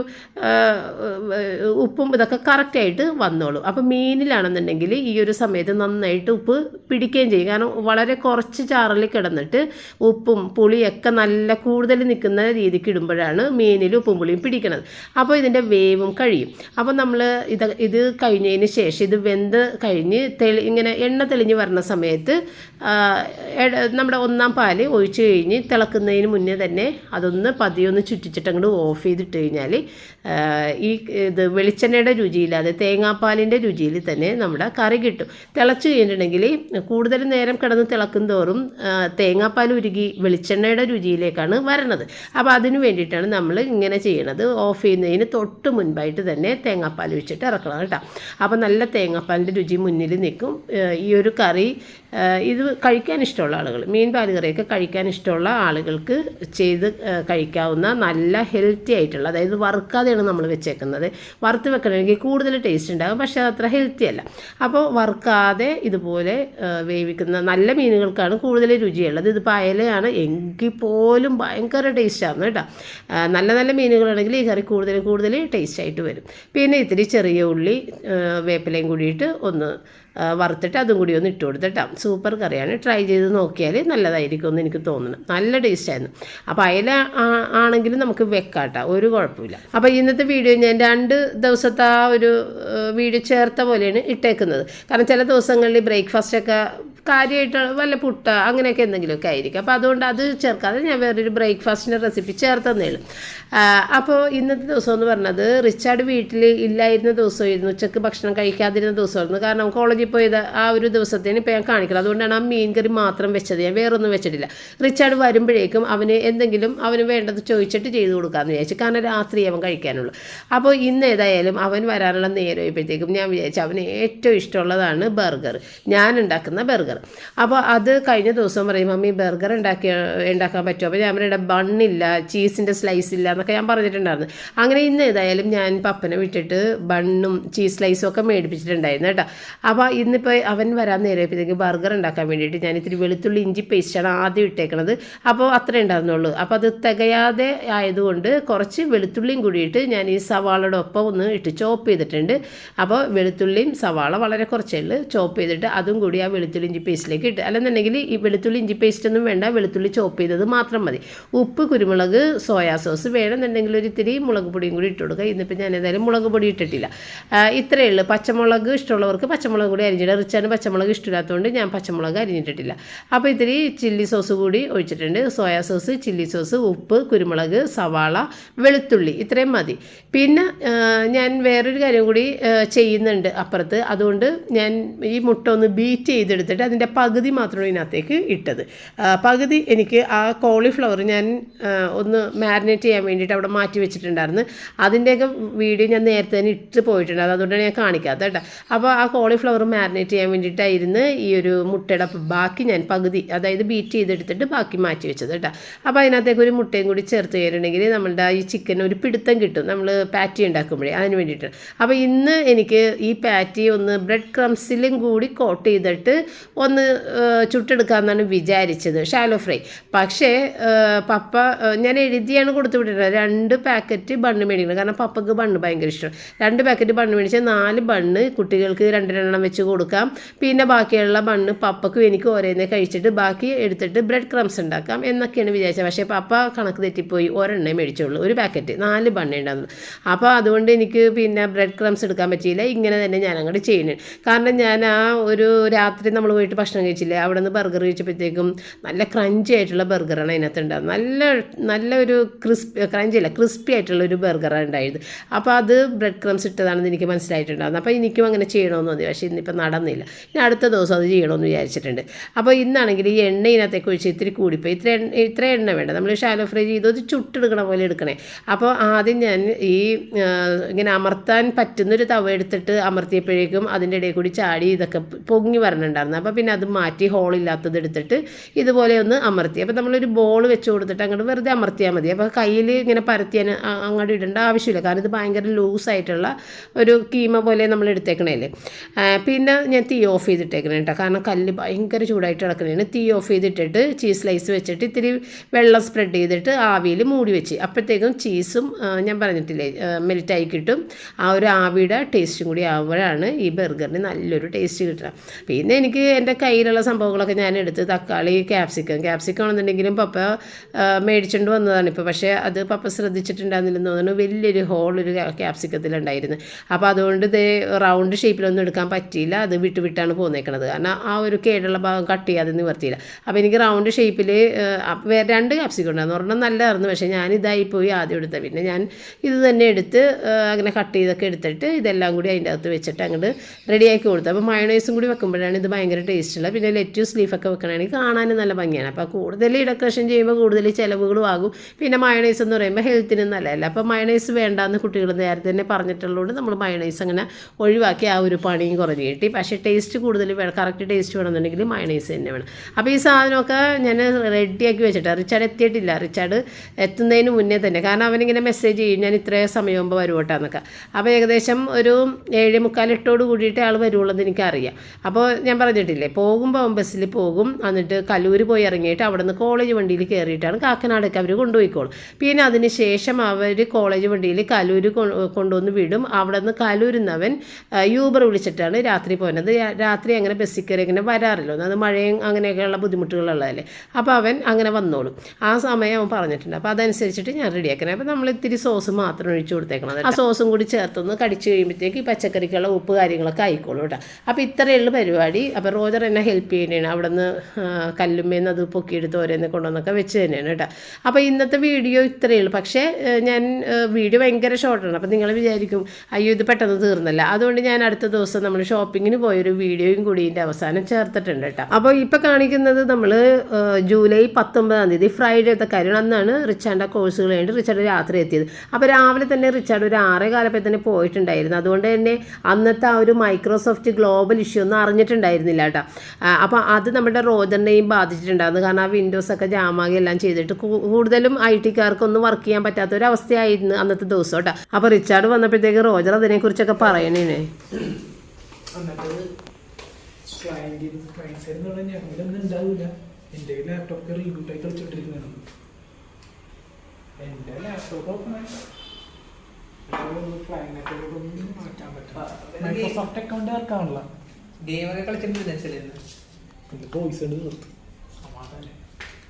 ഉപ്പും ഇതൊക്കെ കറക്റ്റായിട്ട് വന്നോളും. അപ്പോൾ മീനിലാണെന്നുണ്ടെങ്കിൽ ഈ ഒരു സമയത്ത് നന്നായിട്ട് ഉപ്പ് പിടിക്കുകയും ചെയ്യും. കാരണം വളരെ കുറച്ച് ചാറിൽ കിടന്നിട്ട് ഉപ്പും പുളിയൊക്കെ നല്ല കൂടുതൽ നിൽക്കുന്ന രീതിക്ക് ഇടുമ്പോഴാണ് മീനിൽ ഉപ്പും പുളിയും പിടിക്കുന്നത് അപ്പോൾ ഇതിന്റെ വേവും കഴിയും. അപ്പോൾ നമ്മൾ ഇത് ഇത് കഴിഞ്ഞതിന് ശേഷം ഇത് വെന്ത് കഴിഞ്ഞ് തെളി ഇങ്ങനെ എണ്ണ തെളിഞ്ഞ് വരുന്ന സമയത്ത് നമ്മുടെ ഒന്നാം പാൽ ഒഴിച്ച് കഴിഞ്ഞ് തിളക്കുന്നതിന് മുന്നേ തന്നെ അതൊന്ന് പതിയൊന്ന് ചുറ്റിച്ചിട്ട് അങ്ങോട്ട് ഓഫ് ചെയ്തിട്ട് കഴിഞ്ഞാൽ ഈ ഇത് വെളിച്ചെണ്ണയുടെ രുചിയില്ലാതെ തേങ്ങാപ്പാലിന്റെ രുചിയിൽ തന്നെ നമ്മുടെ കറി കിട്ടും. തിളച്ച് കഴിഞ്ഞിട്ടുണ്ടെങ്കിൽ കൂടുതൽ നേരം കിടന്ന് തിളക്കും തോറും തേങ്ങാപ്പാൽ ഉരുകി വെളിച്ചെണ്ണയുടെ രുചിയിലേക്കാണ് വരണത്. അപ്പോൾ അതിന് വേണ്ടിയിട്ടാണ് നമ്മൾ ഇങ്ങനെ ചെയ്യണത്. ഓഫ് ചെയ്യുന്നതിന് തൊട്ട് മുൻപായിട്ട് തന്നെ തേങ്ങാപ്പാൽ ഒഴിച്ചിട്ട് ഇറക്കണം കേട്ടോ. അപ്പോൾ നല്ല തേങ്ങാപ്പാലിന്റെ രുചി മുന്നിൽ നിൽക്കും. ഈ ഒരു കറി ഇത് കഴിക്കാൻ ഇഷ്ടമുള്ള ആളുകൾ. മീൻ പാലുകറിയൊക്കെ കഴിക്കാൻ ഇഷ്ടമുള്ള ആളുകൾക്ക് ചെയ്ത് കഴിക്കാവുന്ന നല്ല ഹെൽത്തി ആയിട്ടുള്ള അതായത് വറുക്കാതെയാണ് നമ്മൾ വെച്ചേക്കുന്നത്. വറുത്ത് വെക്കണമെങ്കിൽ കൂടുതൽ ടേസ്റ്റ് ഉണ്ടാകും പക്ഷേ അത് അത്ര ഹെൽത്തി അല്ല. അപ്പോൾ വറുക്കാതെ ഇതുപോലെ വേവിക്കുന്ന നല്ല മീനുകൾക്കാണ് കൂടുതൽ രുചിയുള്ളത്. ഇത് പായലയാണ് എങ്കിൽ പോലും ഭയങ്കര ടേസ്റ്റാണ് കേട്ടോ. നല്ല നല്ല മീനുകളാണെങ്കിൽ ഈ കറി കൂടുതൽ കൂടുതൽ ടേസ്റ്റ് ആയിട്ട് വരും. പിന്നെ ഇത്തിരി ചെറിയ ഉള്ളി വേപ്പിലയും കൂടിയിട്ട് ഒന്ന് വറുത്തിട്ട് അതും കൂടി ഒന്ന് ഇട്ട് കൊടുത്തിട്ടാം. സൂപ്പർ കറിയാണ്. ട്രൈ ചെയ്ത് നോക്കിയാൽ നല്ലതായിരിക്കും എന്ന് എനിക്ക് തോന്നുന്നു. നല്ല ടേസ്റ്റായിരുന്നു. അപ്പോൾ അയല ആണെങ്കിലും നമുക്ക് വെക്കാട്ടോ. ഒരു കുഴപ്പമില്ല. അപ്പോൾ ഇന്നത്തെ വീഡിയോ ഞാൻ രണ്ട് ദിവസത്തെ ആ ഒരു വീഡിയോ ചേർത്ത പോലെയാണ് ഇട്ടേക്കുന്നത്. കാരണം ചില ദിവസങ്ങളിൽ ബ്രേക്ക്ഫാസ്റ്റൊക്കെ കാര്യമായിട്ട് വല്ല പുട്ട അങ്ങനെയൊക്കെ എന്തെങ്കിലുമൊക്കെ ആയിരിക്കും. അപ്പോൾ അതുകൊണ്ട് അത് ചേർക്കാതെ ഞാൻ വേറൊരു ബ്രേക്ക്ഫാസ്റ്റിന്റെ റെസിപ്പി ചേർത്തന്നേ ഉള്ളൂ. അപ്പോൾ ഇന്നത്തെ ദിവസം എന്ന് പറഞ്ഞത് റിച്ചാർഡ് വീട്ടിൽ ഇല്ലായിരുന്ന ദിവസമായിരുന്നു. ഉച്ചയ്ക്ക് ഭക്ഷണം കഴിക്കാതിരുന്ന ദിവസമായിരുന്നു. കാരണം കോളേജിൽ പോയത് ആ ഒരു ദിവസത്തിന് ഇപ്പോൾ ഞാൻ കാണിക്കണം അതുകൊണ്ടാണ് ആ മീൻ കറി മാത്രം വെച്ചത്. ഞാൻ വേറൊന്നും വെച്ചിട്ടില്ല. റിച്ചാർഡ് വരുമ്പോഴേക്കും അവന് എന്തെങ്കിലും അവന് വേണ്ടത് ചോദിച്ചിട്ട് ചെയ്തു കൊടുക്കാമെന്ന് വിചാരിച്ചു. കാരണം രാത്രി അവൻ കഴിക്കാനുള്ളൂ. അപ്പോൾ ഇന്ന് ഏതായാലും അവൻ വരാനുള്ള നേരമായപ്പോഴത്തേക്കും ഞാൻ വിചാരിച്ചു അവന് ഏറ്റവും ഇഷ്ടമുള്ളതാണ് ബർഗർ. ഞാൻ ഉണ്ടാക്കുന്ന ബർഗർ. അപ്പോൾ അത് കഴിഞ്ഞ ദിവസം പറയും മമ്മി ബർഗർ ഉണ്ടാക്കി ഉണ്ടാക്കാൻ പറ്റുമോ? അപ്പോൾ ഞാൻ അവരുടെ ബണ്ണില്ല ചീസിന്റെ സ്ലൈസ് ഇല്ല എന്നൊക്കെ ഞാൻ പറഞ്ഞിട്ടുണ്ടായിരുന്നു. അങ്ങനെ ഇന്ന് ഏതായാലും ഞാൻ പപ്പനെ വിട്ടിട്ട് ബണ്ണും ചീസ് സ്ലൈസും ഒക്കെ മേടിപ്പിച്ചിട്ടുണ്ടായിരുന്നു കേട്ടോ. അപ്പോൾ ഇന്നിപ്പോൾ അവൻ വരാൻ നേരമായപ്പോഴത്തേക്ക് ബർഗർ ഉണ്ടാക്കാൻ വേണ്ടിയിട്ട് ഞാൻ ഇത്തിരി വെളുത്തുള്ളി ഇഞ്ചി പേസ്റ്റാണ് ആദ്യം ഇട്ടേക്കണത്. അപ്പോൾ അത്രേ ഉണ്ടായിരുന്നുള്ളൂ. അപ്പോൾ അത് തികയാതെ ആയതുകൊണ്ട് കുറച്ച് വെളുത്തുള്ളിയും കൂടിയിട്ട് ഞാൻ ഈ സവാളയുടെ ഒപ്പം ഒന്ന് ഇട്ട് ചോപ്പ് ചെയ്തിട്ടുണ്ട്. അപ്പോൾ വെളുത്തുള്ളിയും സവാള വളരെ കുറച്ചേ ഉള്ളൂ. ചോപ്പ് ചെയ്തിട്ട് അതും കൂടി ആ വെളുത്തുള്ളി ഇഞ്ചി പേസ്റ്റിലേക്ക് ഇട്ട് അല്ലെന്നുണ്ടെങ്കിൽ ഈ വെളുത്തുള്ളി ഇഞ്ചി പേസ്റ്റ് ഒന്നും വേണ്ട വെളുത്തുള്ളി ചോപ്പ് ചെയ്തത് മാത്രം മതി. ഉപ്പ് കുരുമുളക് സോയാ സോസ് വേണമെന്നുണ്ടെങ്കിൽ ഒരു ഇത്തിരി മുളക് പൊടിയും കൂടി ഇട്ട് കൊടുക്കുക. ഇന്നിപ്പോൾ ഞാൻ ഏതായാലും മുളക് പൊടി ഇട്ടിട്ടില്ല. ഇത്രയേ ഉള്ളൂ. പച്ചമുളക് ഇഷ്ടമുള്ളവർക്ക് പച്ചമുളക് കൂടി അരിഞ്ഞിട്ട് റിച്ചാണ് പച്ചമുളക് ഇഷ്ടമില്ലാത്തതുകൊണ്ട് ഞാൻ പച്ചമുളക് അരിഞ്ഞിട്ടിട്ടില്ല. അപ്പോൾ ഇത്തിരി ചില്ലി സോസ് കൂടി ഒഴിച്ചിട്ടുണ്ട്. സോയാ സോസ് ചില്ലി സോസ് ഉപ്പ് കുരുമുളക് സവാള വെളുത്തുള്ളി ഇത്രയും മതി. പിന്നെ ഞാൻ വേറൊരു കാര്യം കൂടി ചെയ്യുന്നുണ്ട് അപ്പുറത്ത്. അതുകൊണ്ട് ഞാൻ ഈ മുട്ട ഒന്ന് ബീറ്റ് ചെയ്തെടുത്തിട്ട് അതിന്റെ പകുതി മാത്രമാണ് ഇതിനകത്തേക്ക് ഇട്ടത്. പകുതി എനിക്ക് ആ കോളിഫ്ലവർ ഞാൻ ഒന്ന് മാരിനേറ്റ് ചെയ്യാൻ വേണ്ടിയിട്ട് അവിടെ മാറ്റി വെച്ചിട്ടുണ്ടായിരുന്നു. അതിന്റെയൊക്കെ വീഡിയോ ഞാൻ നേരത്തെ തന്നെ ഇട്ട് പോയിട്ടുണ്ട്. അതുകൊണ്ടാണ് ഞാൻ കാണിക്കാത്തത് കേട്ടോ. അപ്പോൾ ആ കോളിഫ്ലവർ മാരിനേറ്റ് ചെയ്യാൻ വേണ്ടിയിട്ടായിരുന്നു ഈ ഒരു മുട്ടയുടെ ബാക്കി ഞാൻ പകുതി അതായത് ബീറ്റ് ചെയ്തെടുത്തിട്ട് ബാക്കി മാറ്റി വെച്ചത് കേട്ടോ. അപ്പോൾ അതിനകത്തേക്ക് ഒരു മുട്ടയും കൂടി ചേർത്ത് കഴിഞ്ഞിട്ടുണ്ടെങ്കിൽ നമ്മളുടെ ഈ ചിക്കൻ ഒരു പിടുത്തം കിട്ടും. നമ്മൾ പാറ്റി ഉണ്ടാക്കുമ്പോഴേ അതിന് വേണ്ടിയിട്ടാണ് അപ്പോൾ ഇന്ന് എനിക്ക് ഈ പാറ്റി ഒന്ന് ബ്രെഡ് ക്രംസിലും കൂടി കോട്ട് ചെയ്തിട്ട് ഒന്ന് ചുട്ടെടുക്കാമെന്നാണ് വിചാരിച്ചത്. ഷാലോ ഫ്രൈ പക്ഷേ പപ്പ ഞാൻ എഴുതിയാണ് കൊടുത്തു വിട്ടിട്ടുള്ളത്. രണ്ട് പാക്കറ്റ് ബണ്ണ് മേടിക്കണം. കാരണം പപ്പക്ക് ബണ്ണ് ഭയങ്കര ഇഷ്ടം. രണ്ട് പാക്കറ്റ് ബണ്ണ് മേടിച്ചാൽ നാല് ബണ്ണ് കുട്ടികൾക്ക് രണ്ട് രണ്ടെണ്ണം വെച്ച് കൊടുക്കാം. പിന്നെ ബാക്കിയുള്ള മണ്ണ് പപ്പക്കും എനിക്ക് ഓരോന്നേ കഴിച്ചിട്ട് ബാക്കി എടുത്തിട്ട് ബ്രെഡ് ക്രംസ് ഉണ്ടാക്കാം എന്നൊക്കെയാണ് വിചാരിച്ചത്. പക്ഷേ പപ്പ കണക്ക് തെറ്റിപ്പോയി. ഒരെണ്ണേ മേടിച്ചുള്ളൂ. ഒരു പാക്കറ്റ് നാല് ബണ്ണേ ഉണ്ടാകുന്നു അപ്പോൾ അതുകൊണ്ട് എനിക്ക് പിന്നെ ബ്രെഡ് ക്രംസ് എടുക്കാൻ പറ്റിയില്ല. ഇങ്ങനെ തന്നെ ഞാൻ അങ്ങോട്ട് ചെയ്യുന്നത് കാരണം ഞാൻ ആ ഒരു രാത്രി നമ്മൾ പോയിട്ട് ഭക്ഷണം കഴിച്ചില്ല അവിടെ നിന്ന് ബർഗർ കഴിച്ചപ്പോഴത്തേക്കും നല്ല ക്രഞ്ചി ആയിട്ടുള്ള ബർഗറാണ് അതിനകത്ത് ഉണ്ടാകുന്നത് നല്ല നല്ല ഒരു ക്രിസ്പി ക്രഞ്ചി അല്ല ക്രിസ്പി ആയിട്ടുള്ള ഒരു ബർഗറാണ് ഉണ്ടായത്. അപ്പോൾ അത് ബ്രെഡ് ക്രംസ് ഇട്ടതാണെന്ന് എനിക്ക് മനസ്സിലായിട്ടുണ്ടാകുന്നത് അപ്പോൾ എനിക്കും അങ്ങനെ ചെയ്യണമെന്ന് തോന്നി. പക്ഷേ ഇന്നിപ്പോൾ നടന്നില്ല. ഇനി അടുത്ത ദിവസം അത് ചെയ്യണമെന്ന് വിചാരിച്ചിട്ടുണ്ട്. അപ്പോൾ ഇന്നാണെങ്കിൽ ഈ എണ്ണ ഇതിനകത്തേക്ക് ഒഴിച്ച് ഇത്തിരി കൂടിപ്പോയി. ഇത്ര എണ്ണ ഇത്ര എണ്ണ വേണ്ട. നമ്മൾ ഷാലോ ഫ്രൈ ചെയ്ത് അത് ചുട്ടെടുക്കണ പോലെ എടുക്കണേ. അപ്പോൾ ആദ്യം ഞാൻ ഈ ഇങ്ങനെ അമർത്താൻ പറ്റുന്നൊരു തവ എടുത്തിട്ട് അമർത്തിയപ്പോഴേക്കും അതിന്റെ ഇടയിൽ കൂടി ചാടി ഇതൊക്കെ പൊങ്ങി വരണുണ്ടായിരുന്നു. അപ്പോൾ പിന്നെ അത് മാറ്റി ഹോളില്ലാത്തത് എടുത്തിട്ട് ഇതുപോലെ ഒന്ന് അമർത്തി. അപ്പോൾ നമ്മളൊരു ബോൾ വെച്ച് കൊടുത്തിട്ട് അങ്ങോട്ട് വെറുതെ അമർത്തിയാൽ മതി. അപ്പോൾ കയ്യിൽ ഇങ്ങനെ പരത്തിയാൻ അങ്ങോട്ട് ഇടേണ്ട ആവശ്യമില്ല. കാരണം ഇത് ഭയങ്കര ലൂസായിട്ടുള്ള ഒരു കീമ പോലെ നമ്മൾ എടുത്തേക്കണേൽ. ആ, പിന്നെ ഞാൻ തീ ഓഫ് ചെയ്തിട്ടേക്കണേ കേട്ടോ കാരണം കല്ല് ഭയങ്കര ചൂടായിട്ട് കിടക്കുന്നതാണ് തീ ഓഫ് ചെയ്തിട്ടിട്ട് ചീസ് സ്ലൈസ് വെച്ചിട്ട് ഇത്തിരി വെള്ളം സ്പ്രെഡ് ചെയ്തിട്ട് ആവിയിൽ മൂടി വെച്ച്. അപ്പോഴത്തേക്കും ചീസും ഞാൻ പറഞ്ഞിട്ടില്ലേ മെൽറ്റായി കിട്ടും. ആ ഒരു ആവിയുടെ ടേസ്റ്റും കൂടി ആവുമ്പോഴാണ് ഈ ബർഗറിന് നല്ലൊരു ടേസ്റ്റ് കിട്ടുക. പിന്നെ എനിക്ക് എന്റെ കയ്യിലുള്ള സംഭവങ്ങളൊക്കെ ഞാൻ എടുത്ത് തക്കാളി ക്യാപ്സിക്കം ക്യാപ്സിക്കം ആണെന്നുണ്ടെങ്കിലും പപ്പ മേടിച്ചുകൊണ്ട് വന്നതാണ് ഇപ്പോൾ പക്ഷേ അത് പപ്പ ശ്രദ്ധിച്ചിട്ടുണ്ടായിരുന്നില്ലെന്ന് തോന്നുന്നു. വലിയൊരു ഹോൾ ഒരു ക്യാപ്സിക്കത്തിലുണ്ടായിരുന്നു അപ്പോൾ അതുകൊണ്ട് ഇത് റൗണ്ട് ഷേപ്പിലൊന്നും എടുക്കാൻ പറ്റിയില്ല. അത് വിട്ട് വിട്ടാണ് പോന്നേക്കണത്. കാരണം ആ ഒരു കേടുള്ള ഭാഗം കട്ട് ചെയ്യാതെ നിവർത്തിയില്ല. അപ്പോൾ എനിക്ക് റൗണ്ട് ഷേപ്പിൽ വേറെ രണ്ട് ക്യാപ്സിക്കം ഉണ്ടായിരുന്നു ഒരെണ്ണം നല്ലതായിരുന്നു. പക്ഷേ ഞാൻ ഇതായി പോയി ആദ്യം എടുത്ത പിന്നെ ഞാൻ ഇത് തന്നെ എടുത്ത് അങ്ങനെ കട്ട് ചെയ്തൊക്കെ എടുത്തിട്ട് ഇതെല്ലാം കൂടി അതിന്റെ അകത്ത് വെച്ചിട്ട് അങ്ങോട്ട് റെഡിയാക്കി കൊടുത്തു. അപ്പോൾ മയണൈസും കൂടി വെക്കുമ്പോഴാണ് ഇത് ഭയങ്കര ടേസ്റ്റുള്ളത് പിന്നെ ലെറ്റ്യൂസ് ലീഫൊക്കെ വെക്കണമെങ്കിൽ കാണാനും നല്ല ഭംഗിയാണ്. അപ്പോൾ കൂടുതൽ ഡെക്കറേഷൻ ചെയ്യുമ്പോൾ കൂടുതൽ ചിലവുകളും ആകും. പിന്നെ മയണൈസ് എന്ന് പറയുമ്പോൾ ഹെൽത്തിനും നല്ലതല്ല. അപ്പോൾ മയണൈസ് വേണ്ടാന്ന് കുട്ടികൾ നേരത്തെ തന്നെ പറഞ്ഞിട്ടുള്ളതുകൊണ്ട് നമ്മൾ മയണൈസ് അങ്ങനെ ഒഴിവാക്കി ആ ഒരു പണിയും കുറഞ്ഞ്. കിട്ടി പക്ഷേ ടേസ്റ്റ് കൂടുതൽ വേണം കറക്റ്റ് ടേസ്റ്റ് വേണമെന്നുണ്ടെങ്കിൽ മയണൈസ് തന്നെ വേണം. അപ്പോൾ ഈ സാധനമൊക്കെ ഞാൻ റെഡിയാക്കി വെച്ചിട്ട്. റിച്ചാർഡ് എത്തിയിട്ടില്ല. റിച്ചാർഡ് എത്തുന്നതിന് മുന്നേ തന്നെ. കാരണം അവനിങ്ങനെ മെസ്സേജ് ചെയ്യും ഞാൻ ഇത്രയും സമയമാകുമ്പോൾ വരുവട്ടാന്നൊക്കെ അപ്പോൾ ഏകദേശം ഒരു ഏഴ് മുക്കാലിട്ടോട് കൂടിയിട്ട് ആൾ വരുവുള്ളത് എനിക്കറിയാം. അപ്പോൾ ഞാൻ പറഞ്ഞിട്ടില്ലേ പോകുമ്പോൾ ബസ്സിൽ പോകും. എന്നിട്ട് കലൂർ പോയി ഇറങ്ങിയിട്ട് അവിടെ നിന്ന് കോളേജ് വണ്ടിയിൽ കയറിയിട്ടാണ് കാക്കനാടൊക്കെ അവർ കൊണ്ടുപോയിക്കോളും. പിന്നെ അതിന് ശേഷം അവർ കോളേജ് വണ്ടിയിൽ കലൂർ കൊണ്ടുവന്ന് വിടും. അവിടെ നിന്ന് ആ, യൂബർ വിളിച്ചിട്ടാണ് രാത്രി പോകുന്നത് രാ- രാത്രി അങ്ങനെ ബസ്സിൽ കയറി ഇങ്ങനെ വരാറില്ല. അത് മഴയും അങ്ങനെയൊക്കെയുള്ള ബുദ്ധിമുട്ടുകളുള്ളതല്ലേ. അപ്പോൾ അവൻ അങ്ങനെ വന്നോളും. ആ സമയം അവൻ പറഞ്ഞിട്ടുണ്ട്. അപ്പോൾ അതനുസരിച്ചിട്ട് ഞാൻ റെഡിയാക്കണം. അപ്പോൾ നമ്മൾ ഇത്തിരി സോസ് മാത്രം ഒഴിച്ച് കൊടുത്തേക്കണം. ആ സോസും കൂടി ചേർത്തൊന്ന് കടിച്ചു കഴിയുമ്പോഴത്തേക്ക് ഈ പച്ചക്കറിക്കുള്ള ഉപ്പ് കാര്യങ്ങളൊക്കെ ആയിക്കോളും കേട്ടോ. അപ്പോൾ ഇത്രയുള്ള പരിപാടി. അപ്പോൾ റോജർ എന്നെ ഹെൽപ്പ് ചെയ്യുന്നതാണ്. അവിടെ നിന്ന് കല്ലുമ്മേന്ന് അത് പൊക്കിയെടുത്ത് ഓരോന്ന് കൊണ്ടുവന്നൊക്കെ വെച്ച് തന്നെയാണ് കേട്ടോ. അപ്പോൾ ഇന്നത്തെ വീഡിയോ ഇത്രയേ ഉള്ളൂ. പക്ഷേ ഞാൻ വീഡിയോ ഭയങ്കര ഷോർട്ടാണ് അപ്പോൾ നിങ്ങൾ വിചാരിക്കും അയ്യോ ഇത് പെട്ടെന്ന് തീർന്നല്ല. അതുകൊണ്ട് ഞാൻ അടുത്ത ദിവസം നമ്മൾ ഷോപ്പിങ്ങിന് പോയൊരു വീഡിയോയും കൂടി ഇതിന്റെ അവസാനം ചേർത്തിട്ടുണ്ട് കേട്ടോ. അപ്പോൾ ഇപ്പോൾ കാണിക്കുന്നത് നമ്മൾ ജൂലൈ പത്തൊമ്പതാം തീയതി ഫ്രൈഡേത്തെ കാര്യം. അന്നാണ് റിച്ചാന്റെ കോഴ്സുകൾ കഴിഞ്ഞിട്ട് റിച്ചാർഡ് രാത്രി എത്തിയത്. അപ്പോൾ രാവിലെ തന്നെ റിച്ചാർഡ് ഒരു ആറേ കാലപ്പേ തന്നെ പോയിട്ടുണ്ടായിരുന്നു. അതുകൊണ്ട് തന്നെ അന്നത്തെ ആ ഒരു മൈക്രോസോഫ്റ്റ് ഗ്ലോബൽ ഇഷ്യൂ ഒന്നും അറിഞ്ഞിട്ടുണ്ടായിരുന്നില്ല കേട്ടോ. അപ്പോൾ അത് നമ്മുടെ റോജറിനെയും ബാധിച്ചിട്ടുണ്ടായിരുന്നു. കാരണം ആ വിൻഡോസ് ഒക്കെ ജാമാകി എല്ലാം ചെയ്തിട്ട് കൂടുതലും ഐ ടിക്കാർക്കൊന്നും വർക്ക് ചെയ്യാൻ പറ്റാത്ത ഒരു അവസ്ഥയായിരുന്നു അന്നത്തെ ദിവസം കേട്ടോ. അപ്പോൾ റിച്ചാർഡ് വന്നപ്പോഴത്തേക്ക് റോജർ അതിനെക്കുറിച്ചൊക്കെ പറയണേ എന്നിട്ട് ക്ലയന്റിൽ ക്ലയന്റ് സൈഡ് എന്ന് പറഞ്ഞാൽ ഞങ്ങളൊന്നും ഉണ്ടാവില്ല എന്റെ ലാപ്ടോപ്പ് റീബൂട്ടായി കളിച്ചോണ്ടിരിക്കുന്നതാണ് എന്റെ ലാപ്ടോപ്പ് മൈക്രോസോഫ്റ്റ് അക്കൗണ്ട് ഗെയിമൊക്കെ കളിച്ചിട്ടുണ്ട്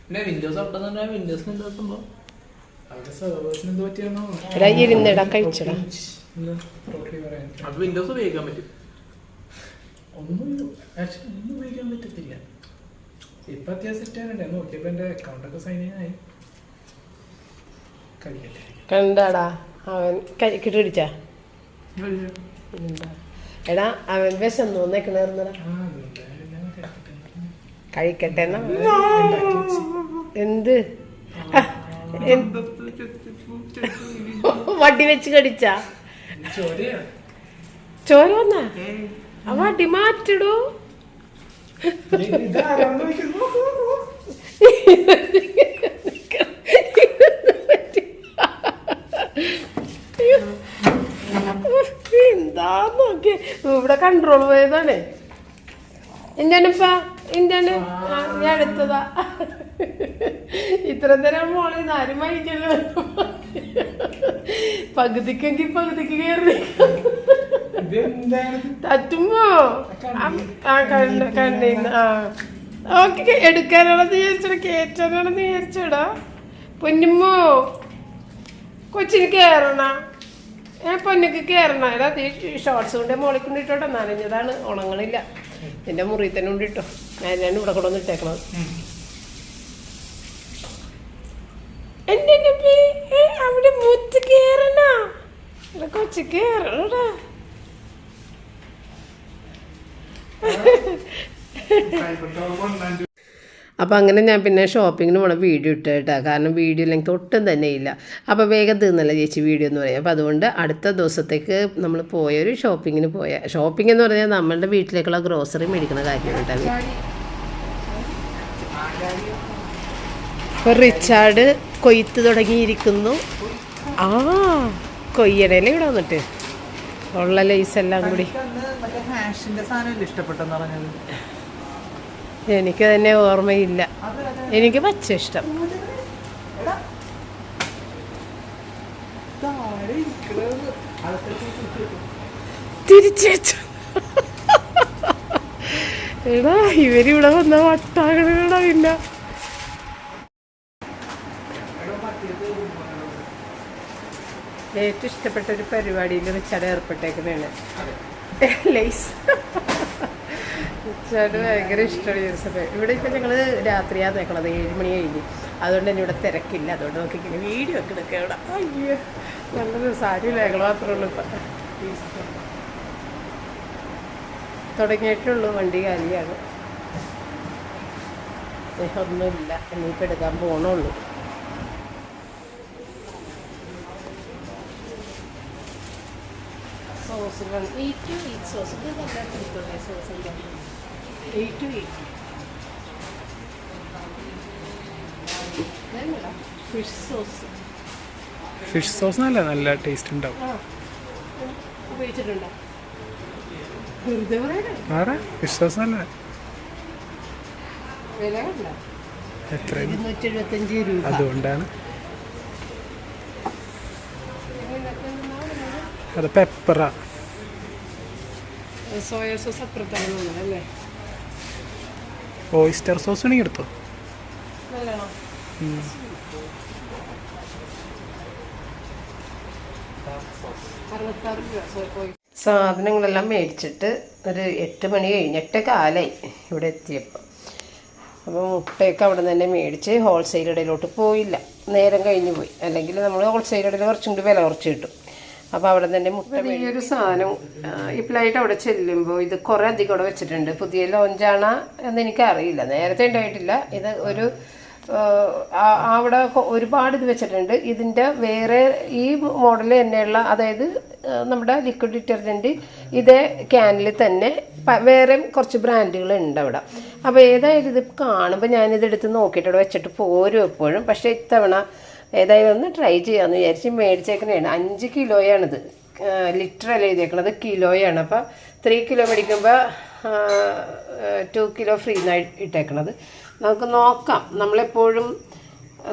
പിന്നെ വിൻഡോസ് വിൻഡോസ് ഉണ്ടാക്കുമ്പോ ഇരുന്നെടാ, കഴിച്ചെടാ. അത് വിൻഡോസ് ഉപയോഗിക്കാൻ പറ്റും. ഒന്നും ആക്ച്വലി ഒന്നും ഉപയോഗിക്കാൻ പറ്റത്തില്ല. ഇപ്പൊ അത്യാവശ്യം സെറ്റാണ് നോക്കിയപ്പോ എന്റെ അക്കൗണ്ടൊക്കെ സൈൻ ചെയ്യാനായി. കഴിക്കട്ടെ. കണ്ടാടാ. അവൻ കിട്ടിടിച്ചാ എടാ അവൻ അതുകൊണ്ട് ഞാൻ കഴിക്കട്ടെ. എന്നാ. എന്ത്? വടി വെച്ച് കടിച്ചാ? ചോരയാ? ചോര വന്നാ? ആ വടി മാറ്റിടൂ. എന്താ നോക്കി ഇവിടെ കൺട്രോൾ പോയതാണ്. എന്താണിപ്പ എന്താണ് ഞാൻ എടുത്തതാ ഇത്ര നേരം മോളെ ആരും വായിക്കല്ലോ പകുതിക്കെങ്കിൽ പകുതിക്ക് കയറി തറ്റുമ്പോ ആ കണ്ട കണ്ടിന്ന് ആ. ഓക്കെ എടുക്കാനാണെന്ന് വിചാരിച്ചടാ കയറ്റാനാണെന്ന് വിചാരിച്ചടാ. പൊന്നുമ്മോ? കൊച്ചിന് കയറണ. ഏ പൊന്നുക്ക് കയറണ. എടാ ഷോർട്സ് കൊണ്ട് മോളിൽ കൊണ്ട് ഇട്ടോട്ടെ. നനഞ്ഞതാണ്. ഉണങ്ങളില്ല എന്റെ മുറിയിൽ തന്നെ കൊണ്ട് ഇട്ടോ ഞാൻ ഞാൻ ഇവിടെ കൂടെ ഇട്ടേക്കണത്. എന്റെ അവിടെ മുത്ത് കേറണ കൊച്ചു കേറണടാ അപ്പോൾ അങ്ങനെ ഞാൻ പിന്നെ ഷോപ്പിങ്ങിന് പോണ വീഡിയോ ഇട്ട് കേട്ടോ കാരണം വീഡിയോ ലെങ്ത് ഒട്ടും തന്നെ ഇല്ല. അപ്പോൾ വേഗം തീർന്നല്ല ചേച്ചി വീഡിയോ എന്ന് പറയാം. അപ്പോൾ അതുകൊണ്ട് അടുത്ത ദിവസത്തേക്ക് നമ്മൾ പോയൊരു ഷോപ്പിങ്ങിന് പോയ ഷോപ്പിംഗ് എന്ന് പറഞ്ഞാൽ നമ്മളുടെ വീട്ടിലേക്കുള്ള ഗ്രോസറി മേടിക്കുന്ന കാര്യമാണ് കേട്ടോ. ഇപ്പോൾ റിച്ചാർഡ് കൊയ്ത്ത് തുടങ്ങിയിരിക്കുന്നു. ആ കൊയ്യണേലേ ഇവിടെ വന്നിട്ട്. ഉള്ള ലേസ് എല്ലാം കൂടി. എനിക്ക് തന്നെ ഓർമ്മയില്ല. എനിക്ക് പച്ച ഇഷ്ടം. തിരിച്ചു എടാ ഇവരിവിടെ വന്ന വട്ടാകണടാ പിന്നെ. ഏറ്റവും ഇഷ്ടപ്പെട്ട ഒരു പരിപാടിയിൽ റിച്ചാർഡ് ഏർപ്പെട്ടേക്കുന്നതാണ്. ലൈസ്. റിച്ചാർഡ് ഭയങ്കര ഇഷ്ടമാണ് സമയം ഇവിടെ ഇപ്പം ഞങ്ങൾ രാത്രിയാണ് നിൽക്കണത് ഏഴ് മണി കഴിഞ്ഞ്. അതുകൊണ്ട് തന്നെ ഇവിടെ തിരക്കില്ല. അതുകൊണ്ട് നമുക്ക് ഇങ്ങനെ വീഡിയോ ഒക്കെ എടുക്കാം ഇവിടെ. അയ്യോ നല്ലത് സാരി ഞങ്ങൾ മാത്രമേ ഉള്ളൂ ഇപ്പം. തുടങ്ങിയിട്ടുള്ളൂ വണ്ടി കാലിയാണ്. ഒന്നുമില്ല ഇനിയിപ്പോൾ എടുക്കാൻ പോകണുള്ളൂ sauce eight two eight sauce ഇത് നല്ല കിട്ടുമല്ലേ sauce eight two eight fish sauce fish sauce നല്ല നല്ല ടേസ്റ്റ് ഉണ്ടാവും ഉപയോഗിച്ചിട്ടുണ്ടോ വെറുതെ പറയണേ ഫിഷ് സോസ് നല്ല രൂപ. അതുകൊണ്ടാണ്. അത് പെപ്പർ സോയ സോസ് അപ്പുറത്താണ് തോന്നുന്നത് ഓയിസ്റ്റർ സോസ് വേണമെങ്കിൽ എടുത്തോ? സാധനങ്ങളെല്ലാം മേടിച്ചിട്ട് ഒരു എട്ട് മണി കഴിഞ്ഞ് എട്ട് കാലായി ഇവിടെ എത്തിയപ്പോൾ അപ്പോൾ മുട്ടയൊക്കെ അവിടെ നിന്ന് തന്നെ മേടിച്ച് ഹോൾസെയിൽ ഇടയിലോട്ട് പോയില്ല. നേരം കഴിഞ്ഞ് പോയി. അല്ലെങ്കിൽ നമ്മൾ ഹോൾസെയിൽ ഇടയിൽ കുറച്ചും കൂടി വില കുറച്ച് കിട്ടും. അപ്പോൾ അവിടെ തന്നെ മുട്ട ഈ ഒരു സാധനം ഇപ്പോഴായിട്ട് അവിടെ ചെല്ലുമ്പോൾ ഇത് കുറേ അധികം അവിടെ വെച്ചിട്ടുണ്ട്. പുതിയ ലോഞ്ചാണ് എന്ന് എനിക്കറിയില്ല നേരത്തെ ഉണ്ടായിട്ടില്ല. ഇത് ഒരു അവിടെ ഒരുപാട് ഇത് വെച്ചിട്ടുണ്ട്. ഇതിന്റെ വേറെ ഈ മോഡൽ തന്നെയുള്ള അതായത് നമ്മുടെ ലിക്വിഡ് ഡിറ്റർജന്റ് ഇതേ ക്യാനിൽ തന്നെ വേറെ കുറച്ച് ബ്രാൻഡുകൾ ഉണ്ട് അവിടെ. അപ്പോൾ ഏതായാലും ഇത് കാണുമ്പോൾ ഞാനിത് എടുത്ത് നോക്കിയിട്ട് അവിടെ വെച്ചിട്ട് പോരും എപ്പോഴും. പക്ഷേ ഇത്തവണ ഏതായാലും ഒന്ന് ട്രൈ ചെയ്യാമെന്ന് വിചാരിച്ച് മേടിച്ചേക്കണേണ് അഞ്ച് കിലോയാണിത്. ലിറ്റർ അല്ല എഴുതിയേക്കണത് കിലോയാണ്. അപ്പോൾ ത്രീ കിലോ മേടിക്കുമ്പോൾ ടു കിലോ ഫ്രീ ഇട്ടേക്കണത്. നമുക്ക് നോക്കാം. നമ്മളെപ്പോഴും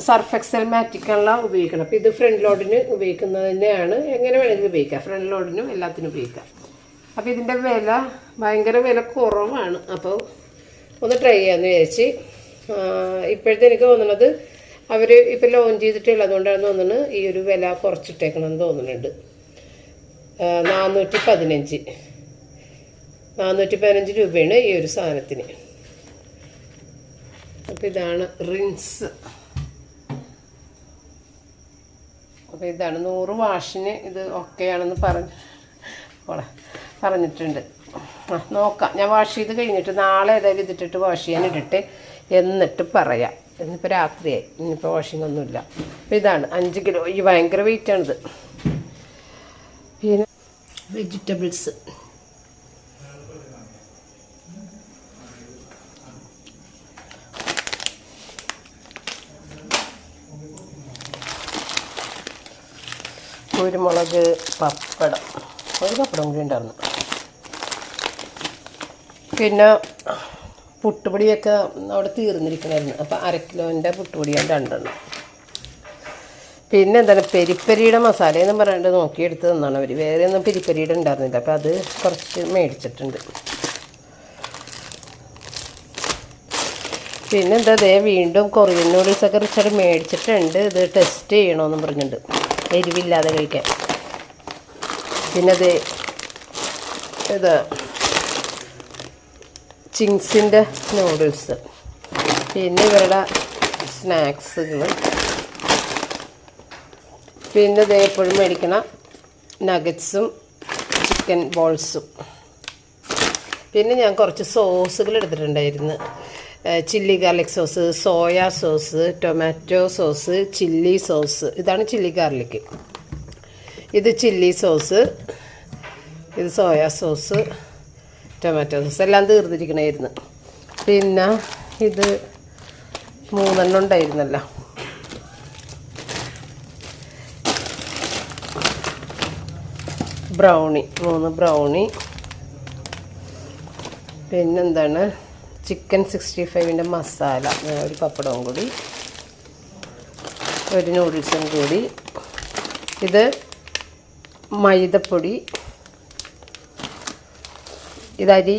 സർഫ് എക്സൽ മാറ്റിക്കാനുള്ള ഉപയോഗിക്കണം അപ്പോൾ ഇത് ഫ്രണ്ട് ലോഡിന് ഉപയോഗിക്കുന്നത് തന്നെയാണ്. എങ്ങനെ വേണമെങ്കിലും ഉപയോഗിക്കാം. ഫ്രണ്ട് ലോഡിനും എല്ലാത്തിനും ഉപയോഗിക്കാം. അപ്പോൾ ഇതിന്റെ വില ഭയങ്കര വില കുറവാണ്. അപ്പോൾ ഒന്ന് ട്രൈ ചെയ്യാമെന്ന് വിചാരിച്ച് ഇപ്പോഴത്തെ എനിക്ക് തോന്നുന്നത് അവർ ഇപ്പോൾ ലോൺ ചെയ്തിട്ടുള്ളത് അതുകൊണ്ടാണ് തോന്നുന്നത് ഈ ഒരു വില കുറച്ചിട്ടേക്കണമെന്ന് തോന്നുന്നുണ്ട്. നാനൂറ്റി പതിനഞ്ച് നാനൂറ്റി പതിനഞ്ച് രൂപയാണ് ഈ ഒരു സാധനത്തിന്. അപ്പോൾ ഇതാണ് റിൻസ്. അപ്പോൾ ഇതാണ് നൂറ് വാഷിന് ഇത് ഓക്കെയാണെന്ന് പറഞ്ഞ് പറഞ്ഞിട്ടുണ്ട്. ആ നോക്കാം. ഞാൻ വാഷ് ചെയ്ത് കഴിഞ്ഞിട്ട് നാളെ ഏതായാലും ഇതിട്ടിട്ട് വാഷ് ചെയ്യാൻ ഇട്ടിട്ട് എന്നിട്ട് പറയാം. ഇന്നിപ്പോൾ രാത്രിയായി. ഇന്നിപ്പോൾ വാഷിംഗ് ഒന്നുമില്ല. അപ്പോൾ ഇതാണ്. അഞ്ച് കിലോ ഈ ഭയങ്കര വെയിറ്റാണിത് പിന്നെ വെജിറ്റബിൾസ് കുരുമുളക് പപ്പടം. ഒരു പപ്പടം കൂടി ഉണ്ടായിരുന്നു. പിന്നെ പുട്ടുപൊടിയൊക്കെ അവിടെ തീർന്നിരിക്കണമായിരുന്നു അപ്പോൾ അര കിലോന്റെ രണ്ടെണ്ണം. പിന്നെ എന്താണ്? പെരിപ്പരിയുടെ മസാല എന്ന് പറയേണ്ടത് നോക്കിയെടുത്ത് തന്നാണ് അവർ വേറെ ഒന്നും പെരിപ്പരിയുടെ ഉണ്ടായിരുന്നില്ല. അപ്പോൾ അത് കുറച്ച് മേടിച്ചിട്ടുണ്ട്. പിന്നെ എന്താ? ദേ വീണ്ടും കൊറിയൻ നൂഡിൽസൊക്കെ റിച്ചാർഡ് മേടിച്ചിട്ടുണ്ട്. ഇത് ടെസ്റ്റ് ചെയ്യണമെന്നും പറഞ്ഞിട്ടുണ്ട് എരിവില്ലാതെ കഴിക്കാൻ. പിന്നെ ദേ ഇത്. ചിങ്സിന്റെ നൂഡിൽസ്. പിന്നെ ഇവരുടെ സ്നാക്സുകൾ പിന്നെ ദേ എപ്പോഴും മേടിക്കണ നഗറ്റ്സും ചിക്കൻ ബോൾസും. പിന്നെ ഞാൻ കുറച്ച് സോസുകൾ എടുത്തിട്ടുണ്ടായിരുന്നു. Chilli garlic sauce soya sauce tomato sauce chilli sauce. ഇതാണ് ചില്ലി ഗാർലിക്. ഇത് ചില്ലി സോസ് ഇത് സോയ സോസ് ടൊമാറ്റോ സോസ് എല്ലാം തീർന്നിരിക്കണമായിരുന്നു പിന്നെ ഇത് മൂന്നെണ്ണം ഉണ്ടായിരുന്നല്ലോ. ബ്രൗണി മൂന്ന് ബ്രൗണി. പിന്നെന്താണ്? ചിക്കൻ സിക്സ്റ്റി ഫൈവിന്റെ മസാല ഒരു പപ്പടവും കൂടി ഒരു നൂഡിൽസും കൂടി. ഇത് മൈദപ്പൊടി ഇതരി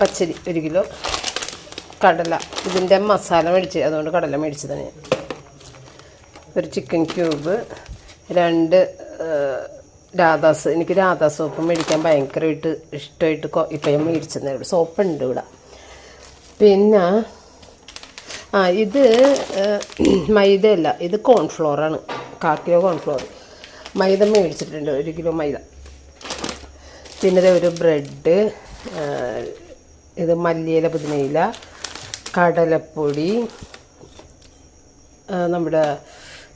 പച്ചരി ഒരു കിലോ. കടല ഇതിന്റെ മസാല മേടിച്ച് അതുകൊണ്ട് കടല മേടിച്ചതാണ് ഞാൻ. ഒരു ചിക്കൻ ക്യൂബ് രണ്ട് രാധാസ് എനിക്ക് രാധാ സോപ്പ് മേടിക്കാൻ ഭയങ്കരമായിട്ട് ഇഷ്ടമായിട്ട് ഇപ്പം ഞാൻ മേടിച്ചതേ ഉള്ളൂ സോപ്പ് ഉണ്ട് ഇവിടെ. പിന്നെ ആ ഇത് മൈദയല്ല ഇത് കോൺഫ്ലോറാണ് കാ കിലോ കോൺഫ്ലോർ മൈദ മേടിച്ചിട്ടുണ്ട് ഒരു കിലോ മൈദ. പിന്നെ ഒരു ബ്രെഡ് ഇത് മല്ലിയില പുതിനയില കടലപ്പൊടി നമ്മുടെ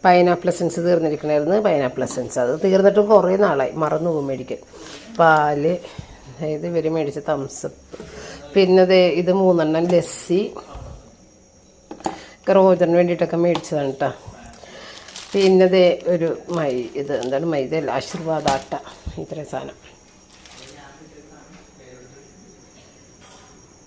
പൈനാപ്പിൾ എസൻസ് തീർന്നിരിക്കണമായിരുന്നു പൈനാപ്പിൾ എസൻസ് അത് തീർന്നിട്ട് കുറേ നാളായി. മറന്നു പോകും മേടിക്കാൻ. പാൽ അതായത് ഇവർ മേടിച്ച തംസപ്പ് പിന്നെ ഇത് മൂന്നെണ്ണം ലസ്സി. റോജറിന് വേണ്ടിയിട്ടൊക്കെ മേടിച്ചതാണ് കേട്ടോ പിന്നെ ദേ ഒരു മൈ ഇത് എന്താണ് മൈദ അല്ല ആശീർവാദ ആട്ട ഇത്രയും സാധനം.